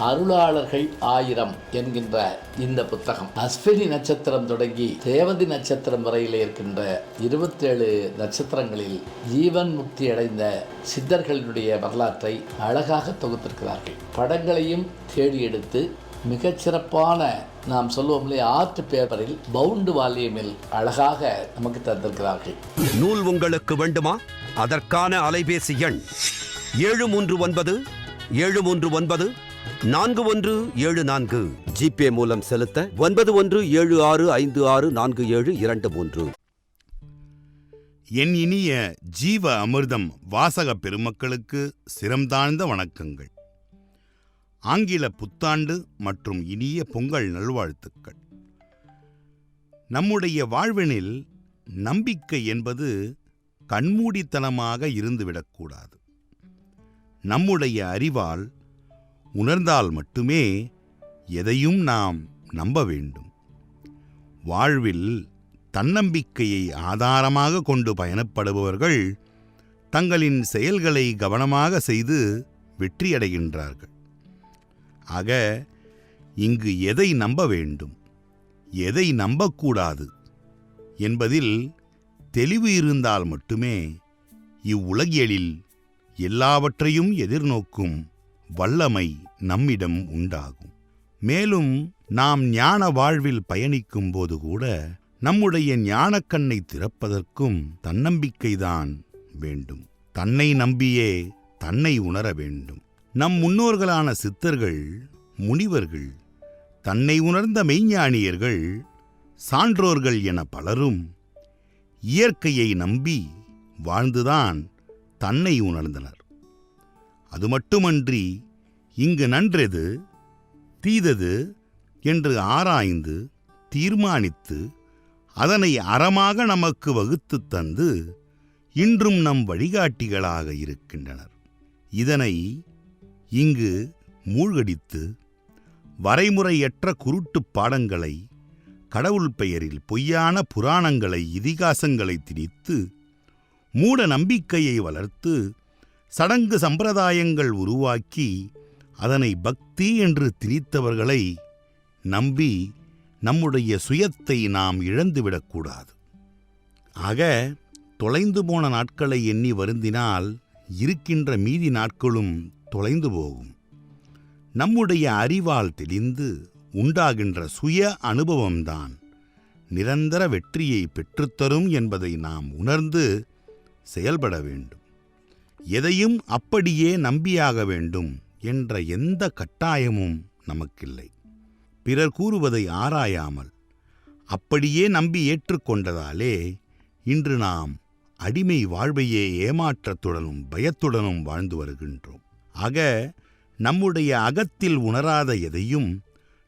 அருளாளர்கள் ஆயிரம் என்கின்ற இந்த புத்தகம். அஸ்வினி நட்சத்திரம் தொடங்கி தேவதி நட்சத்திரம் வரையில் இருக்கின்ற இருபத்தேழு நட்சத்திரங்களில் ஜீவன் முக்தி அடைந்த சித்தர்களுடைய வரலாற்றை அழகாக தொகுத்திருக்கிறார்கள். படங்களையும் தேடி எடுத்து மிகச்சிறப்பான நாம் சொல்லுவோம் இல்லையா ஆர்ட் பேப்பரில் பவுண்டு வால்யூமில் அழகாக நமக்கு தந்திருக்கிறார்கள். நூல் உங்களுக்கு வேண்டுமா? அதற்கான அலைபேசி எண் ஏழு மூன்று ஒன்பது ஏழு மூன்று ஒன்பது நான்கு ஒன்று ஏழு நான்கு. ஜிபே மூலம் செலுத்த ஒன்பது ஒன்று ஏழு ஆறு ஐந்து ஆறு நான்கு ஏழு இரண்டு மூன்று. என் இனிய ஜீவ அமிர்தம் வாசக பெருமக்களுக்கு சிரம்தாழ்ந்த வணக்கங்கள். ஆங்கில புத்தாண்டு மற்றும் இனிய பொங்கல் நல்வாழ்த்துக்கள். நம்முடைய வாழ்வினில் நம்பிக்கை என்பது கண்மூடித்தனமாக இருந்துவிடக்கூடாது. நம்முடைய அறிவால் உணர்ந்தால் மட்டுமே எதையும் நாம் நம்ப வேண்டும். வாழ்வில் தன்னம்பிக்கையை ஆதாரமாக கொண்டு பயணப்படுபவர்கள் தங்களின் செயல்களை கவனமாக செய்து வெற்றியடைகின்றார்கள். ஆக இங்கு எதை நம்ப வேண்டும் எதை நம்பக்கூடாது என்பதில் தெளிவு இருந்தால் மட்டுமே இவ்வுலகியலில் எல்லாவற்றையும் எதிர்நோக்கும் வல்லமை நம்மிடம் உண்டாகும். மேலும் நாம் ஞான வாழ்வில் பயணிக்கும் போது கூட நம்முடைய ஞானக்கண்ணை திறப்பதற்கும் தன்னம்பிக்கைதான் வேண்டும். தன்னை நம்பியே தன்னை உணர வேண்டும். நம் முன்னோர்களான சித்தர்கள் முனிவர்கள் தன்னை உணர்ந்த மெய்ஞானியர்கள் சான்றோர்கள் என பலரும் இயற்கையை நம்பி வாழ்ந்துதான் தன்னை உணர்ந்தனர். அது மட்டுமன்றி இங்கு நன்றெது தீதது என்று ஆராய்ந்து தீர்மானித்து அதனை அறமாக நமக்கு வகுத்துத் தந்து இன்றும் நம் வழிகாட்டிகளாக இருக்கின்றனர். இதனை இங்கு மூழ்கடித்து வரைமுறையற்ற குருட்டுப் பாடங்களை கடவுள் பெயரில் பொய்யான புராணங்களை இதிகாசங்களை திணித்து மூட நம்பிக்கையை வளர்த்து சடங்கு சம்பிரதாயங்கள் உருவாக்கி அதனை பக்தி என்று திணித்தவர்களை நம்பி நம்முடைய சுயத்தை நாம் இழந்துவிடக்கூடாது. ஆக தொலைந்து போன நாட்களை எண்ணி வருந்தினால் இருக்கின்ற மீதி நாட்களும் தொலைந்து போகும். நம்முடைய அறிவால் தெளிந்து உண்டாகின்ற சுய அனுபவம்தான் நிரந்தர வெற்றியை பெற்றுத்தரும் என்பதை நாம் உணர்ந்து செயல்பட வேண்டும். எதையும் அப்படியே நம்பியாக வேண்டும் என்ற எந்த கட்டாயமும் நமக்கில்லை. பிறர் கூறுவதை ஆராயாமல் அப்படியே நம்பி ஏற்றுக்கொண்டதாலே இன்று நாம் அடிமை வாழ்வையே ஏமாற்றத்துடனும் பயத்துடனும் வாழ்ந்து வருகின்றோம். ஆக நம்முடைய அகத்தில் உணராத எதையும்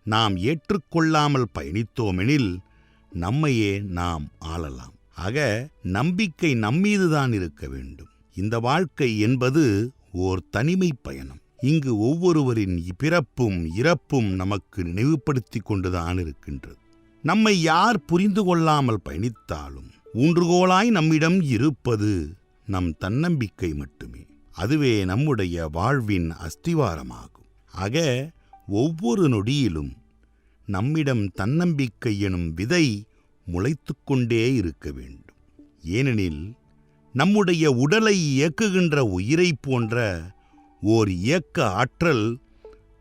நாம் ஏற்றுக்கொள்ளாமல் பயணித்தோமெனில் நம்மையே நாம் ஆளலாம். ஆக நம்பிக்கை நம்மீதுதான் இருக்க வேண்டும். இந்த வாழ்க்கை என்பது ஓர் தனிமை பயணம். இங்கு ஒவ்வொருவரின் பிறப்பும் இறப்பும் நமக்கு நினைவுபடுத்திக் கொண்டுதான் இருக்கின்றது. நம்மை யார் புரிந்து கொள்ளாமல் பயணித்தாலும் ஊன்றுகோலாய் நம்மிடம் இருப்பது நம் தன்னம்பிக்கை மட்டுமே. அதுவே நம்முடைய வாழ்வின் அஸ்திவாரமாகும். ஆக ஒவ்வொரு நொடியிலும் நம்மிடம் தன்னம்பிக்கை எனும் விதை முளைத்து கொண்டே இருக்க வேண்டும். ஏனெனில் நம்முடைய உடலை இயக்குகின்ற உயிரைப் போன்ற ஓர் இயக்க ஆற்றல்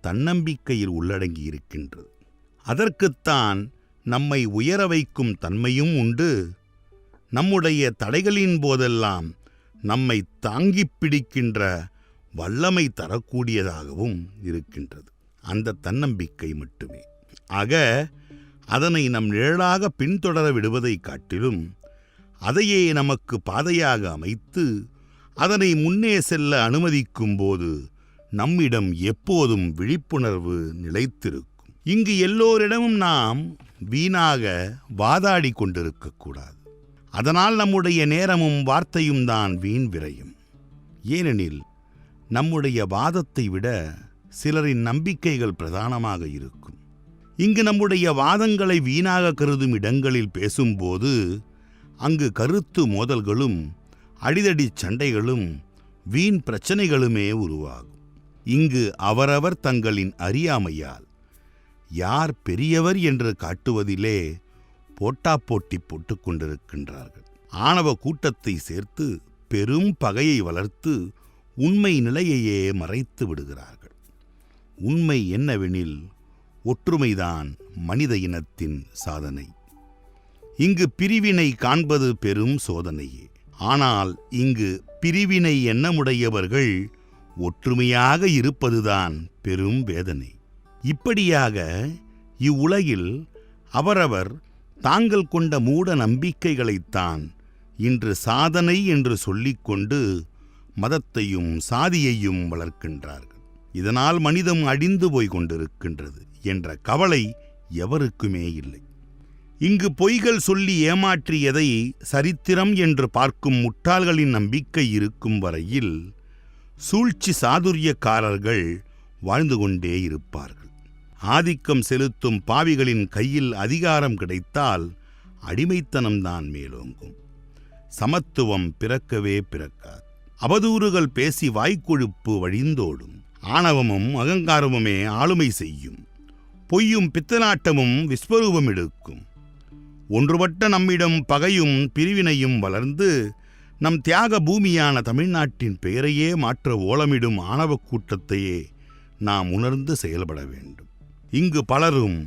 தன்னம்பிக்கையில் உள்ளடங்கி இருக்கின்றது அதற்குத்தான் நம்மை உயர வைக்கும் தன்மையும் உண்டு. நம்முடைய தடைகளின் போதெல்லாம் நம்மை தாங்கிப் பிடிக்கின்ற வல்லமை தரக்கூடியதாகவும் இருக்கின்றது. அந்த தன்னம்பிக்கை மட்டுமே. ஆக அதனை நம் நிழலாக பின்தொடர விடுவதைக் காட்டிலும் அதையே நமக்கு பாதையாக அமைத்து அதனை முன்னே செல்ல அனுமதிக்கும் போது நம்மிடம் எப்போதும் விழிப்புணர்வு நிலைத்திருக்கும். இங்கு எல்லோரிடமும் நாம் வீணாக வாதாடி கொண்டிருக்கக்கூடாது அதனால் நம்முடைய நேரமும் வார்த்தையும் தான் வீண் விரையும். ஏனெனில் நம்முடைய வாதத்தை விட சிலரின் நம்பிக்கைகள் பிரதானமாக இருக்கும். இங்கு நம்முடைய வாதங்களை வீணாக கருதும் இடங்களில் பேசும்போது அங்கு கருத்து மோதல்களும் அடிதடி சண்டைகளும் வீண் பிரச்சனைகளுமே உருவாகும். இங்கு அவரவர் தங்களின் அறியாமையால் யார் பெரியவர் என்று காட்டுவதிலே போட்டாப்போட்டி போட்டுக் கொண்டிருக்கின்றார்கள். ஆணவ கூட்டத்தை சேர்த்து பெரும் பகையை வளர்த்து உண்மை நிலையையே மறைத்து விடுகிறார்கள். உண்மை என்னவெனில் ஒற்றுமைதான் மனித இனத்தின் சாதனை. இங்கு பிரிவினை காண்பது பெரும் சோதனையே ஆனால் இங்கு பிரிவினை எண்ணமுடையவர்கள் ஒற்றுமையாக இருப்பதுதான் பெரும் வேதனை. இப்படியாக இவ்வுலகில் அவரவர் தாங்கள் கொண்ட மூட நம்பிக்கைகளைத்தான் இன்று சாதனை என்று சொல்லிக்கொண்டு மதத்தையும் சாதியையும் வளர்க்கின்றார்கள். இதனால் மனிதம் அடிந்து போய் கொண்டிருக்கின்றது என்ற கவலை எவருக்குமே இல்லை. இங்கு பொய்கள் சொல்லி ஏமாற்றியதை சரித்திரம் என்று பார்க்கும் முட்டாள்களின் நம்பிக்கை இருக்கும் வரையில் சூழ்ச்சி சாதுரியக்காரர்கள் வாழ்ந்து கொண்டே இருப்பார்கள். ஆதிக்கம் செலுத்தும் பாவிகளின் கையில் அதிகாரம் கிடைத்தால் அடிமைத்தனம்தான் மேலோங்கும். சமத்துவம் பிறக்கவே பிறக்காது. அவதூறுகள் பேசி வாய்க்கொழுப்பு வழிந்தோடும் ஆணவமும் அகங்காரமுமே ஆளுமை செய்யும். பொய்யும் பித்தநாட்டமும் விஸ்வரூபம் எடுக்கும். ஒன்றுபட்ட நம்மிடம் பகையும் பிரிவினையும் வளர்ந்து நம் தியாக பூமியான தமிழ்நாட்டின் பெயரையே மாற்ற ஓலமிடும் ஆணவ கூட்டத்தையே நாம் உணர்ந்து செயல்பட வேண்டும். இங்கு பலரும்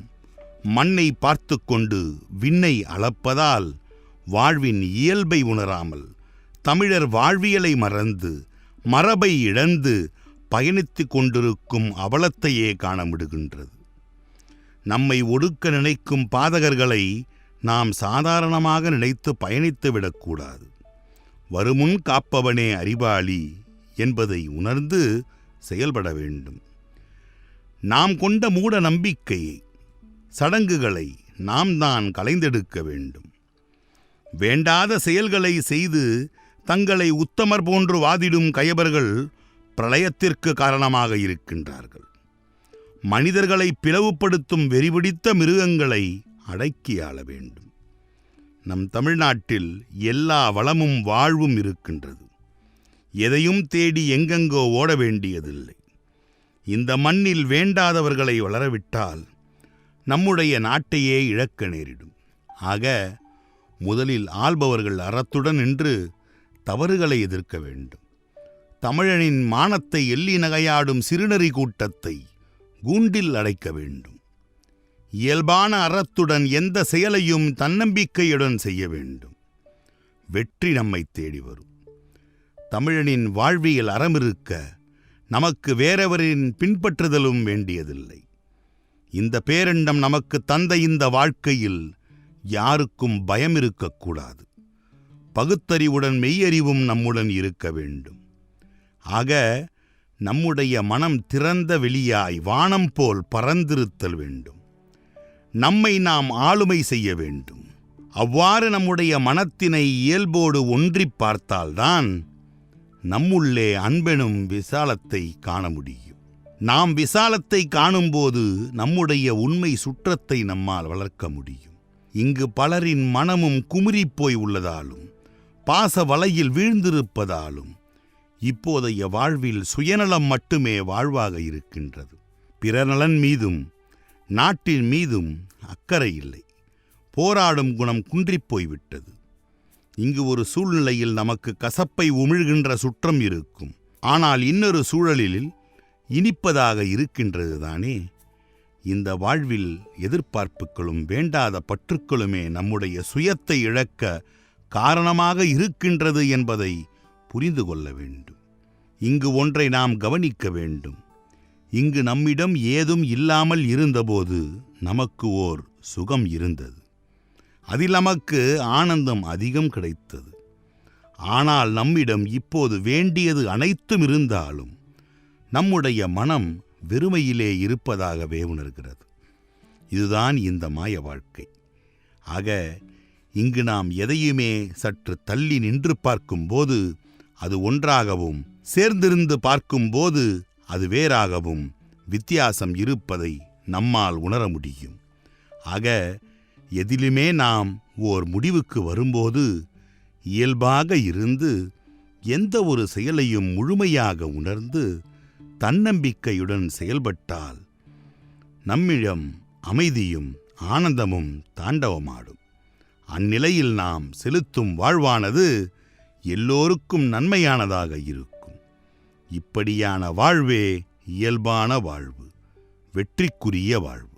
மண்ணை பார்த்து கொண்டு விண்ணை அளப்பதால் வாழ்வின் இயல்பை உணராமல் தமிழர் வாழ்வியலை மறந்து மரபை இழந்து பயணித்துக் கொண்டிருக்கும் அவலத்தையே காணமிடுகின்றது நம்மை ஒடுக்க நினைக்கும் பாதகர்களை நாம் சாதாரணமாக நினைத்து பயணித்து விடக்கூடாது. வருமுன் காப்பவனே அறிவாளி என்பதை உணர்ந்து செயல்பட வேண்டும். நாம் கொண்ட மூட நம்பிக்கையை சடங்குகளை நாம் தான் கலைந்தெடுக்க வேண்டும். வேண்டாத செயல்களை செய்து தங்களை உத்தமர் போன்று வாதிடும் கயவர்கள் பிரளயத்திற்கு காரணமாக இருக்கின்றார்கள். மனிதர்களை பிளவுபடுத்தும் வெறிபிடித்த மிருகங்களை அடக்கி ஆள வேண்டும். நம் தமிழ்நாட்டில் எல்லா வளமும் வாழ்வும் இருக்கின்றது. எதையும் தேடி எங்கெங்கோ ஓட வேண்டியதில்லை. இந்த மண்ணில் வேண்டாதவர்களை வளரவிட்டால் நம்முடைய நாட்டையே இழக்க நேரிடும். ஆக முதலில் ஆள்பவர்கள் அறத்துடன் நின்று தவறுகளை எதிர்க்க வேண்டும். தமிழனின் மானத்தை எள்ளி நகையாடும் சிறுநறி கூட்டத்தை கூண்டில் அடைக்க வேண்டும். இயல்பான அறத்துடன் எந்த செயலையும் தன்னம்பிக்கையுடன் செய்ய வேண்டும். வெற்றி நம்மை தேடி வரும். தமிழனின் வாழ்வியல் அறமிருக்க நமக்கு வேறவரின் பின்பற்றுதலும் வேண்டியதில்லை. இந்த பேரண்டம் நமக்கு தந்த இந்த வாழ்க்கையில் யாருக்கும் பயம் இருக்கக்கூடாது பகுத்தறிவுடன் மெய்யறிவும் நம்முடன் இருக்க வேண்டும். ஆக நம்முடைய மனம் திறந்த வெளியாய் வானம் போல் பறந்திருத்தல் வேண்டும். நம்மை நாம் ஆளுமை செய்ய வேண்டும். அவ்வாறு நம்முடைய மனத்தினை இயல்போடு ஒன்றிப் பார்த்தால்தான் நம்முள்ளே அன்பெனும் விசாலத்தை காண முடியும். நாம் விசாலத்தை காணும்போது நம்முடைய உண்மை சுற்றத்தை நம்மால் வளர்க்க முடியும். இங்கு பலரின் மனமும் குமுறிப் போய் உள்ளதாலும் பாச வலையில் வீழ்ந்திருப்பதாலும் இப்போதைய வாழ்வில் சுயநலம் மட்டுமே வாழ்வாக இருக்கின்றது. பிறநலன் மீதும் நாட்டின் மீதும் அக்கறை இல்லை. போராடும் குணம் குன்றிப் போய்விட்டது. இங்கு ஒரு சூழ்நிலையில் நமக்கு கசப்பை உமிழ்கின்ற சுற்றம் இருக்கும். ஆனால் இன்னொரு சூழலில் இனிப்பதாக இருக்கின்றது தானே? இந்த வாழ்வில் எதிர்பார்ப்புகளும் வேண்டாத பற்றுக்களுமே நம்முடைய சுயத்தை இழக்க காரணமாக இருக்கின்றது என்பதை புரிந்து கொள்ள வேண்டும். இங்கு ஒன்றை நாம் கவனிக்க வேண்டும். இங்கு நம்மிடம் ஏதும் இல்லாமல் இருந்தபோது நமக்கு ஓர் சுகம் இருந்தது. அதில் நமக்கு ஆனந்தம் அதிகம் கிடைத்தது. ஆனால் நம்மிடம் இப்போது வேண்டியது அனைத்தும் இருந்தாலும் நம்முடைய மனம் வெறுமையிலே இருப்பதாகவே உணர்கிறது. இதுதான் இந்த மாய வாழ்க்கை. ஆக இங்கு நாம் எதையுமே சற்று தள்ளி நின்று பார்க்கும்போது அது ஒன்றாகவும் சேர்ந்திருந்து பார்க்கும்போது அது வேறாகவும் வித்தியாசம் இருப்பதை நம்மால் உணர முடியும். ஆக எதிலுமே நாம் ஓர் முடிவுக்கு வரும்போது இயல்பாக இருந்து எந்த ஒரு செயலையும் முழுமையாக உணர்ந்து தன்னம்பிக்கையுடன் செயல்பட்டால் நம்மிடம் அமைதியும் ஆனந்தமும் தாண்டவமாடும். அந்நிலையில் நாம் செலுத்தும் வாழ்வானது எல்லோருக்கும் நன்மையானதாக இருக்கும். இப்படியான வாழ்வே இயல்பான வாழ்வு வெற்றிக்குரிய வாழ்வு.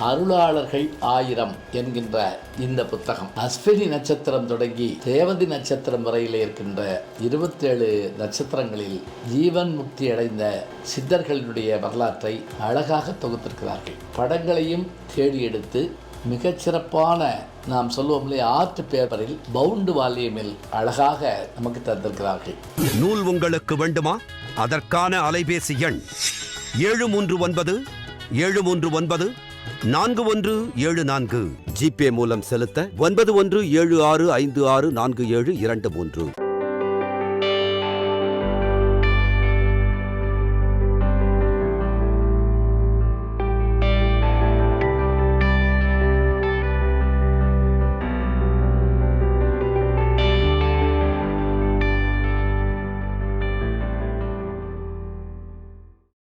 அருளாளர்கள் ஆயிரம் என்கின்ற இந்த புத்தகம். அஸ்வினி நட்சத்திரம் தொடங்கி தேவதி நட்சத்திரம் வரையில் இருக்கின்ற இருபத்தேழு நட்சத்திரங்களில் ஜீவன் முக்தி அடைந்த சித்தர்களினுடைய வரலாற்றை அழகாக தொகுத்திருக்கிறார்கள். படங்களையும் தேடி எடுத்து மிகச்சிறப்பான நாம் சொல்லுவோம் இல்லையா ஆர்ட் பேப்பரில் பவுண்டு வால்யூமில் அழகாக நமக்கு தந்திருக்கிறார்கள். நூல் உங்களுக்கு வேண்டுமா? அதற்கான அலைபேசி எண் ஏழு மூன்று ஒன்பது ஏழு மூன்று ஒன்பது நான்கு ஒன்று ஏழு நான்கு. ஜிபே மூலம் செலுத்த ஒன்பது ஒன்று ஏழு ஆறு ஐந்து ஆறு நான்கு ஏழு இரண்டு மூன்று.